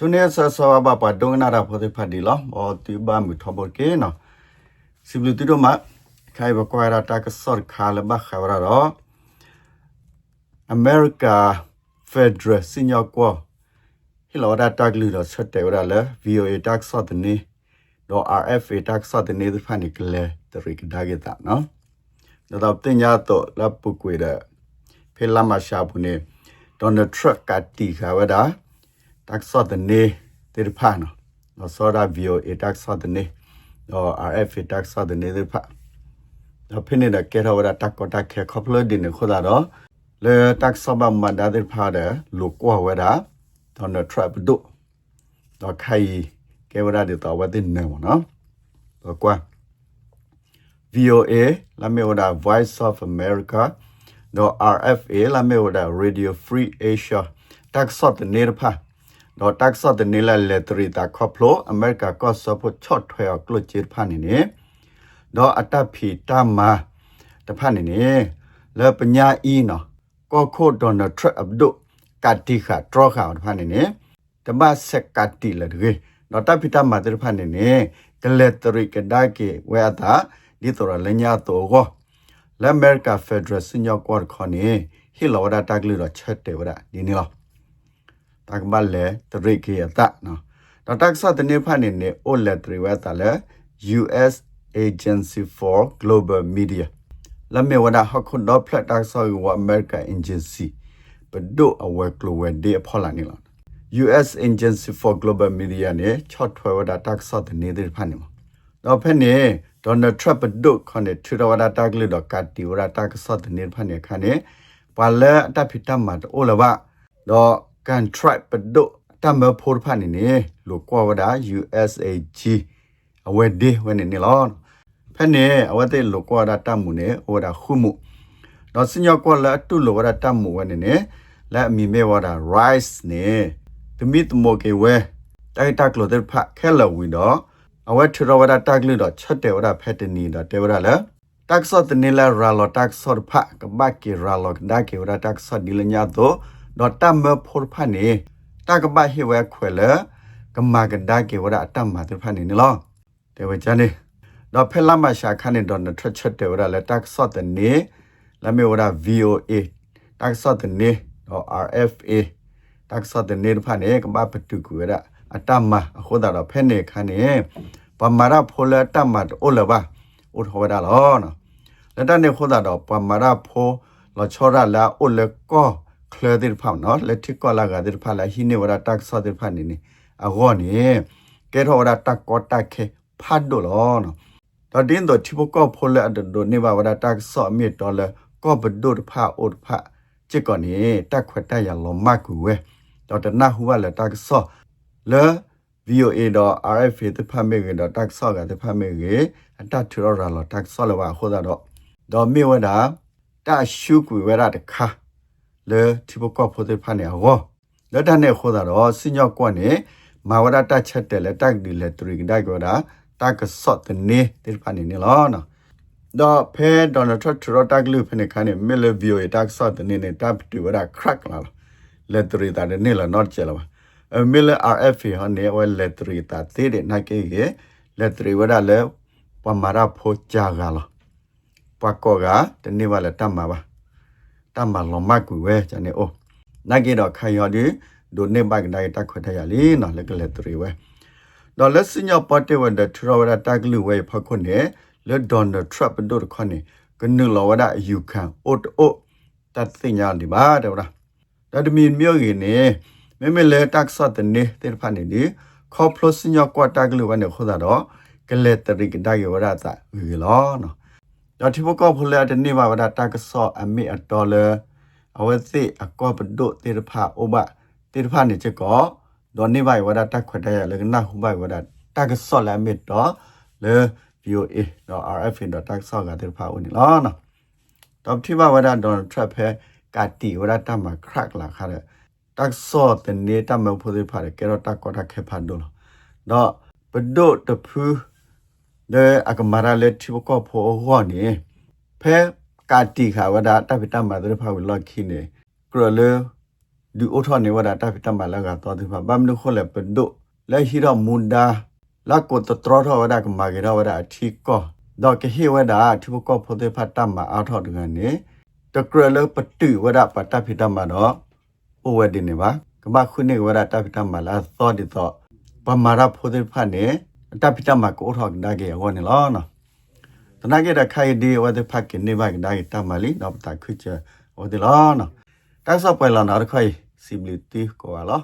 ชุนเนสสวาบาปะดงนาราพอติพัดดีลออติบามุทบเกเนาะสิบลุติโดมาใครบกวาราตากสอดคาลบะขาวรารออเมริกาเฟดรสิญอกวฮิลอดาตักลือดอชัดเตวราเล VOA ตักสอดนีดอ RFA ตักสอดนีดิพันิกเลตริกดาเกตะเนาะดอตติญญาโตลับปุกุยเดเพลามาชาบุเนโดนัลด์ทรัมป์กาตีขาวดา တက်ဆော့တဲ့နေတော့ RFA တက်ဆော့တဲ့နေတေဖာတော့ဖိနေတဲ့ကေရဝဒါတက်ကောတက်ခဲခေါပလဒီနေခိုးတာတော့လေတက်ဆော့ဘမဒါတေဖာတဲ့လူကွာဝဒါဒေါ်နယ်ထရက်ဒုတော့ခိုင်ကေဝဒါတေတော့ဝတဲ့နေမနော်တော့ကွာ VOA လာမေဝဒါ Voice of America တော့ RFA လာမေဝဒါ Radio Free Asia တက်ဆော့တဲ့နေဖာ တော့တက်ဆော့တဲ့နေလာလက်တရီတာခေါပလိုအမေရိကကော့ဆော့ဖို့ချော့ထွဲကလုချစ်ဖာနေနေတော့အတပ်ဖီတမတဖာနေနေလေပညာအီနော်ကောခိုဒေါ်နယ်ထရအဗ်ဒိုကတိခါထရခါတဖာနေနေတမဆက်ကတိလေတွေတော့တပ်ဖီတမတဲ့ဖာနေနေကလက်တရီကဒါကေဝဲတာဒီတော်လညာတော့ကိုလက်အမေရိကဖက်ဒရယ်စညော့ကွာခေါနေဟီလော်ဒါတက်လူတော့ချက်တယ်ဝဒဒီနေလော တကဘလေတရိကေယတာနော်တော့တက်ဆတ်တနေဖာနေနေအိုလက်တရီဝဲတာလေ US Agency for Global Media လက်မေဝဒဟခုတော့ဖလက်တက်ဆောဝအမေရိက Agency ဘဒိုအဝဲကလိုဝဲဒီဖော်လာနေလော US Agency for Global Media နဲ့ချော့ထွဲဝဒတက်ဆတ်တနေတဲ့ဖာနေမှာတော့ဖက်နေဒေါ်နယ်ထရပ်ဒုခနဲ့ထရဝဒတာကလဒကတီဝရတာကဆတ်နေဖနဲ့ခနဲ့ပါလဲအတဖိတမတ်အိုလဘတော့ ကန်ထရပ်ဒုတမဖိုးဖနဲ့နေလောကွာဝဒ USAG အဝဲဒီဝဲနေနေလောဖနဲ့အဝဲတဲ့လောကွာဒတမှုနဲ့ဟိုဒါခုမှုတော့စညကွာလာတူလောဝဒတမှုဝဲနေနေလက်အမီမဲဝဒ rice နေတမိတမိုကေဝဲတိုက်တက်လို့တဲ့ဖခဲလဝီတော့အဝဲထရဝဒတက်လို့တော့ချက်တယ်ဝဒဖက်တနီတော့တေဝဒလဲတက်ဆော့တနီလာရာလောတက်ဆော့ဖကဘကီရာလောဒါကေဝဒတက်ဆော့ဒီလညာတော့ တော့တမဖို့ဖနေတကဘဟိဝဲခွဲလဲကမကဒါကေဝဒအတမတဖနေနော်တေဝချန်နေတော့ဖဲလာမရှာခနဲ့တော့ထချက်တယ်ဝဒလဲတက်ဆော့တနီလာမေဝဒ VOA တက်ဆော့တနီတော့ RFA တက်ဆော့တနီဖနေကဘပတူကူဝဒအတမအခုတော့ဖဲနေခနဲ့ပမာရဖိုလတမတ်အိုလဘာအိုထောဒါလောနော်လက်တနေခိုးတာတော့ပမာရဖိုလချောရလာအိုလကော คลดิร์ဖောင်းနော်လက်ထကောလာကดิร์ဖာလာဟိနေဝရတက်ဆောดิร์ဖာနေနေအဂောနေကဲထောရတက်ကောတက်ခေဖတ်ဒိုလောနော်တော့တင်းတော့ချိပကောဖိုလအဒဒိုနေဘာဝရတက်ဆောအမီတော်လကောဘဒိုဖာအိုဖာချစ်ကောနေတက်ခွတ်တက်ရလောမကူဝဲတော့တနဟူဝလက်တက်ဆောလေ VOA တော့ RFA တဖတ်မေကတော့ tax ဆော့ကတဖတ်မေကအတထရရလာ tax ဆော့လဝခိုးတာတော့တော့မေဝဒါတရှုကွေဝရတခါ လေတိဘကောဖို့တဖတ်နေဟောလက်တနဲ့ခိုးတာတော့စညော့ကွနဲ့မာဝရတချက်တယ်လက်တက်ဒီလက်ထရစ်ဒိုက်ကောဒါတက်ဆော့တနေတဖတ်နေလောနော်တော့ဖဲဒေါ်နယ်ထရထရတက်လူဖနေခါနေမီလဗီယိုတက်ဆော့တနေနဲ့တပ်တူဝရခရက်လာလက်ထရစ်တာနေလာတော့ကျလာပါအမီလ RFA ဟနေဝဲလက်ထရီတာတေးတဲ့နိုင်ကေလက်ထရီဝရလဲပမာရဖိုချာဂါလပကောကတနေ့ဝလဲတတ်မှာပါ တတ်မှာလောမကူဝဲဇာနေအိုနိုင်ကေတော့ခိုင်ရဒီဒိုနေဘိုက်ဒိုင်တက်ခွတ်ရလီနော်လက်ကလက်ထရီဝဲတော့လက်စညပတ်တေဝဒထရဝရတက်ကလူဝဲဖခွနေလက်ဒေါ်နယ်ထရပ်ဒိုခွနေကနုလောဝဒယူခံအိုတိုတတ်သိညာဒီပါတဲ့ဗျာဒါတမီမြို့ကြီးနေမေမေလေတက်ဆော့တနေတေဖာနေဒီခေါပလိုစညကွာတက်ကလေးဝနေခိုးတာတော့ကလေတရိကဒါရဝရတာဝီလောနော် တော့ဒီဘကောဖလေတနေပါဝဒတက်ကဆော့အမေအတော်လေအဝသိအကောပဒိုတေဖာအိုဘတေဖာနေချက်ကောဒေါ်နေပါဝဒတက်ခွတ်တဲ့လေကနာဟုဘဝဒတက်ကဆော့လာမေတော့လေ VOA တော့ RF တော့တက်ဆော့ကတေဖာဦးနေလောနော်တော့ဒီဘဝဒဒေါ်ထရပ်ဖဲကတိဝဒတမခရက်လာခါတဲ့တက်ဆော့တနေတာမဖို့သေးဖာကေရတာကောတာခေဖာဒိုတော့ပဒိုတဖူး တဲ့အကမာရလက်တိဘကောဖောဟောနေဖဲကာတီခါဝဒတပိတမ ਦਰ ဖာဝလော်ခိနေကရလေဒီအိုထောနေဝဒတာဖိတမလာကတော့ဒီဘာဘမ်နုခိုလေပဒုလဲဟီရမွန်ဒါလာကိုတတရထောဝဒကမာဂေရဝဒအထီကောတော့ကဟေဝဒအထီကောဖိုတေဖတ်တမအားထောဒကနေတကရလပတူဝဒပတဖိတမတော့အိုဝဒီနေပါကမခုနေဝဒတာဖိတမလာသောဒီတော့ပမာရဖိုတေဖတ်နေ တဖိတမကိုထောဒါကေဝနေလောနော်တနာကေတခိုင်ဒီဝဒဖတ်ကနေပါကဒါကေတမလီတော့တခွချဝဒီလောနော်တိုက်ဆော့ပွဲလာနာရခိုင်စီဘလီတီကိုလာ